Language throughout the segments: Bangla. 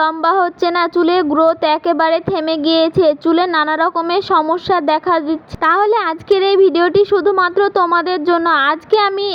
লম্বা হচ্ছে না চুলের গ্রোথ একেবারে থেমে গিয়েছে, চুলে নানা রকমের সমস্যা দেখা দিচ্ছে। তাহলে আজকের এই ভিডিওটি শুধুমাত্র তোমাদের জন্য। আজকে আমি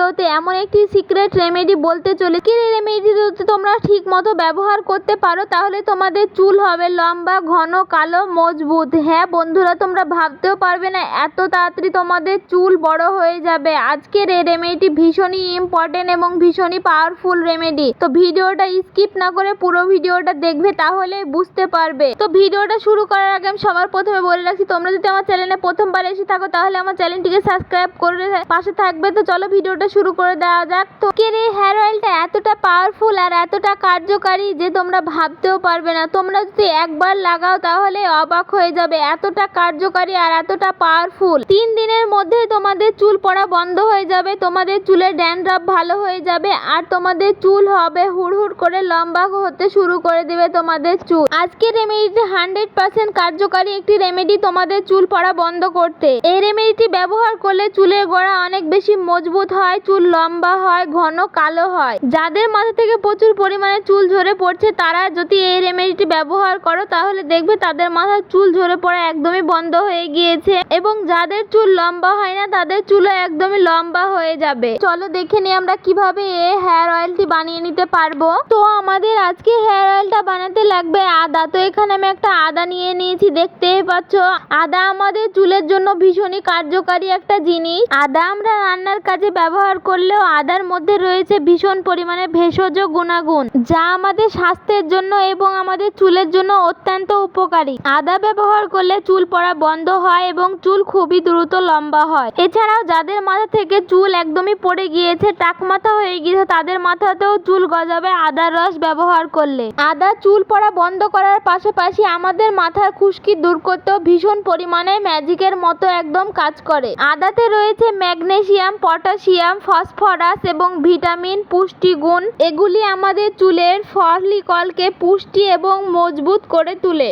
ভিডিওতে এমন একটি সিক্রেট রেমেডি বলতে চলে, কি রেমেডি যদি তোমরা ঠিক মতো ব্যবহার করতে পারো, তাহলে তোমাদের চুল হবে লম্বা, ঘন, কালো, মজবুত। হ্যাঁ বন্ধুরা, তোমরা ভাবতেও পারবে না, এত তাড়াতাড়ি তোমাদের চুল বড় হয়ে যাবে। আজকের এই রেমেডিটি ভীষণই ইম্পর্টেন্ট এবং ভীষণই পাওয়ারফুল রেমেডি তো ভিডিওটা স্কিপ না করে পুরো ভিডিওটা দেখবে, তাহলে বুঝতে পারবে। তো ভিডিওটা শুরু করার আগে আমি সবার প্রথমে বলে রাখছি, তোমরা যদি আমার চ্যানেলে প্রথমবার এসে থাকো, তাহলে আমার চ্যানেলটিকে সাবস্ক্রাইব করে পাশে থাকবে। তো চলো ভিডিওটা শুরু করে দেওয়া যাক। তো এই হেয়ার অয়েলটা এতটা পাওয়ারফুল আর এতটা কার্যকারী যে তোমরা ভাবতেও পারবে না। তোমরা যদি একবার লাগাও তাহলে অবাক হয়ে যাবে। এতটা কার্যকারী আর এতটা পাওয়ারফুল তিন দিনের মধ্যে তোমাদের চুল পড়া বন্ধ হয়ে যাবে। তোমাদের চুলের ড্যান্ড্রাফ ভালো হয়ে যাবে আর তোমাদের চুল হবে হুড় হুড় করে লম্বা হতে শুরু করে দেবে তোমাদের চুল। আজকের রেমেডিটি হান্ড্রেড পার্সেন্ট কার্যকারী একটি রেমেডি তোমাদের চুল পড়া বন্ধ করতে। এই রেমেডিটি ব্যবহার করলে চুলের গোড়া অনেক বেশি মজবুত হয়। চুল লম্বা হয়, ঘন কালো হয়। যাদের মাথা থেকে প্রচুর পরিমাণে চুল ঝরে পড়ছে, তারা যদি এই রেমেডিটি ব্যবহার করো, তাহলে দেখবে তাদের মাথার চুল ঝরে পড়া একদমই বন্ধ হয়ে গিয়েছে এবং যাদের চুল লম্বা হয় না, তাদের চুলও একদমই লম্বা হয়ে যাবে। চলো দেখে নিই আমরা কীভাবে এই হেয়ার অয়েলটি বানিয়ে নিতে পারব। তো আমাদের আজকে হেয়ার অয়েলটা বানাতে লাগবে আদা। তো এখানে আমি একটা আদা নিয়ে নিয়েছি, দেখতেই পাচ্ছ। আদা আমাদের চুলের জন্য ভীষণই কার্যকারী একটা জিনিস। আদা আমরা রান্নার কাজে ব্যবহার করলেও আদার মধ্যে রয়েছে ভীষণ পরিমাণে ভেষজ গুণাগুণ, যা আমাদের স্বাস্থ্যের জন্য এবং আমাদের চুলের জন্য অত্যন্ত উপকারী। আদা ব্যবহার করলে চুল পড়া বন্ধ হয় এবং চুল খুবই দ্রুত লম্বা হয়। এছাড়াও যাদের মাথা থেকে চুল একদমই পড়ে গিয়েছে টাক মাথা হয়ে গিয়েছে, তাদের মাথাতেও চুল গজাবে আদার রস ব্যবহার করলে। আদা চুল পড়া বন্ধ করার পাশাপাশি আমাদের মাথার খুশকি দূর করতেও ভীষণ পরিমাণে ম্যাজিকের মতো একদম কাজ করে। আদাতে রয়েছে ম্যাগনেসিয়াম, পটাশিয়াম ফসফরাস এবং ভিটামিন পুষ্টিগুণ এগুলি আমাদের চুলের ফলিকলকে পুষ্টি এবং মজবুত করে তোলে।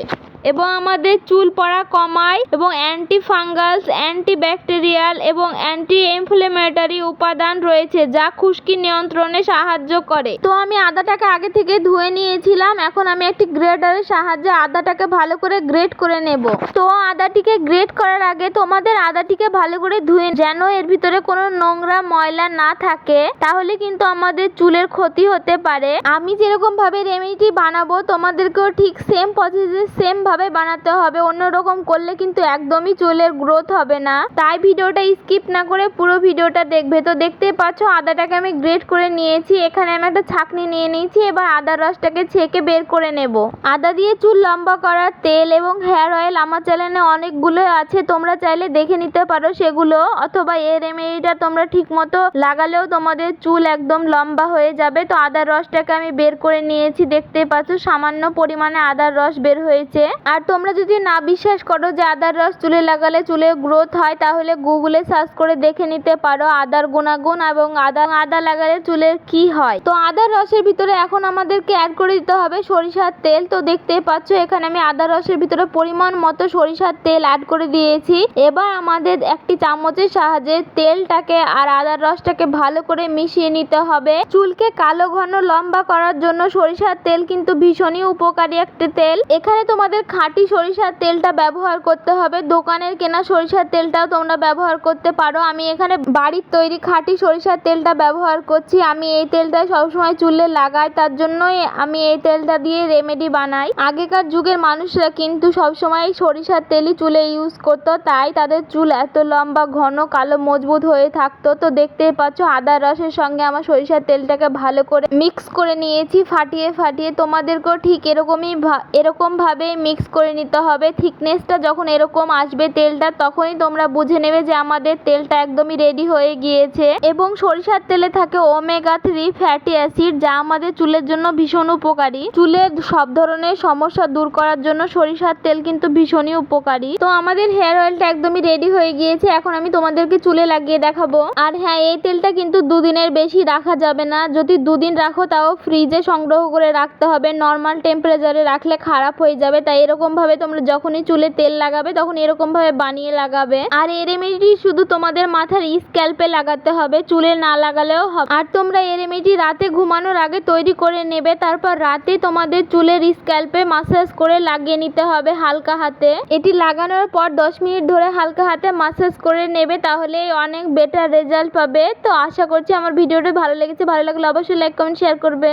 এবং আমাদের চুল পড়া কমায় এবং অ্যান্টি ফাঙ্গাস অ্যান্টি ব্যাকটেরিয়াল এবং অ্যান্টি ইনফ্লেমেটরি উপাদান রয়েছে যা খুশকি নিয়ন্ত্রণে সাহায্য করে। তো আমি আদাটাকে আগে থেকে ধুয়ে নিয়েছিলাম, এখন আমি একটি গ্রেটারের সাহায্যে আদাটাকে ভালো করে গ্রেট করে নেব। তো আদাটিকে গ্রেট করার আগে তোমাদের আদাটিকে ভালো করে ধুয়ে যেন এর ভিতরে কোনো নোংরা ময়লা না থাকে, তাহলে কিন্তু আমাদের চুলের ক্ষতি হতে পারে। আমি যেরকম ভাবে রেমেডিটি বানাবো, তোমাদেরকেও ঠিক সেম প্রসেসে সেম ভাবে বানাতে হবে, অন্যরকম করলে কিন্তু একদমই চুলের গ্রোথ হবে না। তাই ভিডিওটা স্কিপ না করে পুরো ভিডিওটা দেখবে। তো দেখতেই পাচ্ছ, আদাটাকে আমি গ্রেট করে নিয়েছি। এখানে আমি একটা ছাকনি নিয়ে নিয়েছি, এবার আদার রসটাকে ছেঁকে বের করে নেব। আদা দিয়ে চুল লম্বা করার তেল এবং হেয়ার অয়েল আমার চ্যানেলে অনেকগুলো আছে, তোমরা চাইলে দেখে নিতে পারো সেগুলো, অথবা এই রেমেডিটা তোমরা ঠিক মতো লাগালেও তোমাদের চুল একদম লম্বা হয়ে যাবে। তো আদার রসটাকে আমি বের করে নিয়েছি দেখতে পাচ্ছ, সামান্য পরিমাণে আদার রস বের হয়েছে। আর তোমরা যদি না বিশ্বাস করো যে আদার রস চুলে লাগালে চুলের গ্রোথ হয়, তাহলে গুগলে সার্চ করে দেখে নিতে পারো আদার গুণাগুণ এবং আদা আদা লাগালে চুলের কি হয়। তো আদার রসের ভিতরে এখন আমাদেরকে অ্যাড করে দিতে হবে সরিষার তেল। তো দেখতেই পাচ্ছ, এখানে আমি আদার রসের ভিতরে পরিমাণ মতো সরিষার তেল অ্যাড করে দিয়েছি। এবার আমাদের একটি চামচের সাহায্যে তেলটাকে আর আদার রসটাকে ভালো করে মিশিয়ে নিতে হবে। চুলকে কালো, ঘন, লম্বা করার জন্য সরিষার তেল কিন্তু ভীষণই উপকারী একটা তেল। এখানে তোমাদের খাঁটি সরিষার তেলটা ব্যবহার করতে হবে। দোকানের কেনা সরিষার তেলটাও তোমরা ব্যবহার করতে পারো। আমি এখানে বাড়ির তৈরি খাঁটি সরিষার তেলটা ব্যবহার করছি। আমি এই তেলটা সবসময় চুলে লাগাই, তার জন্যই আমি এই তেলটা দিয়ে রেমেডি বানাই। আগেকার যুগের মানুষরা কিন্তু সবসময় সরিষার তেলই চুলে ইউজ করতো, তাই তাদের চুল এত লম্বা, ঘন, কালো, মজবুত হয়ে থাকতো। তো দেখতেই পাচ্ছ আদার রসের সঙ্গে আমার সরিষার তেলটাকে ভালো করে মিক্স করে নিয়েছি। ফাটিয়ে ফাটিয়ে তোমাদেরকেও ঠিক এরকমই ভা- এরকম ভাবে মিক্স করে নিতে হবে। থিকনেসটা যখন এরকম আসবে তেলটা, তখনই তোমরা বুঝে নেবে যে আমাদের তেলটা একদমই রেডি হয়ে গিয়েছে। এবং সরিষার তেলে থাকে ওমেগা থ্রি ফ্যাটি অ্যাসিড যা আমাদের চুলের জন্য ভীষণ উপকারী। চুলের সব ধরনের সমস্যা দূর করার জন্য সরিষার তেল কিন্তু ভীষণই উপকারী। তো আমাদের হেয়ার অয়েলটা একদমই রেডি হয়ে গিয়েছে। এখন আমি তোমাদেরকে চুলে লাগিয়ে দেখাবো। আর হ্যাঁ এই তেলটা কিন্তু দুদিনের বেশি রাখা যাবে না। যদি দুদিন রাখো, তাও ফ্রিজে সংগ্রহ করে রাখতে হবে। নর্মাল টেম্পারেচারে রাখলে খারাপ হয়ে যাবে, তাই এরকম ভাবে তোমরা যখনই চুলে তেল লাগাবে তখন এরকম ভাবে বানিয়ে লাগাবে। আর এই রেমেডিটি শুধু তোমাদের মাথার স্ক্যাল্পে লাগাতে হবে, চুলে না লাগালেও হবে। আর তোমরা এই রেমেডি রাতে ঘুমানোর আগে তৈরি করে নেবে, তারপর রাতে তোমাদের চুলের স্ক্যাল্পে মাসাজ করে লাগিয়ে নিতে হবে হালকা হাতে। এটি লাগানোর পর দশ মিনিট ধরে হালকা হাতে মাসাজ করে নেবে তাহলে অনেক বেটার রেজাল্ট পাবে। তো আশা করছি আমার ভিডিওটি ভালো লেগেছে। ভালো লাগলে অবশ্যই লাইক কমেন্ট শেয়ার করবে।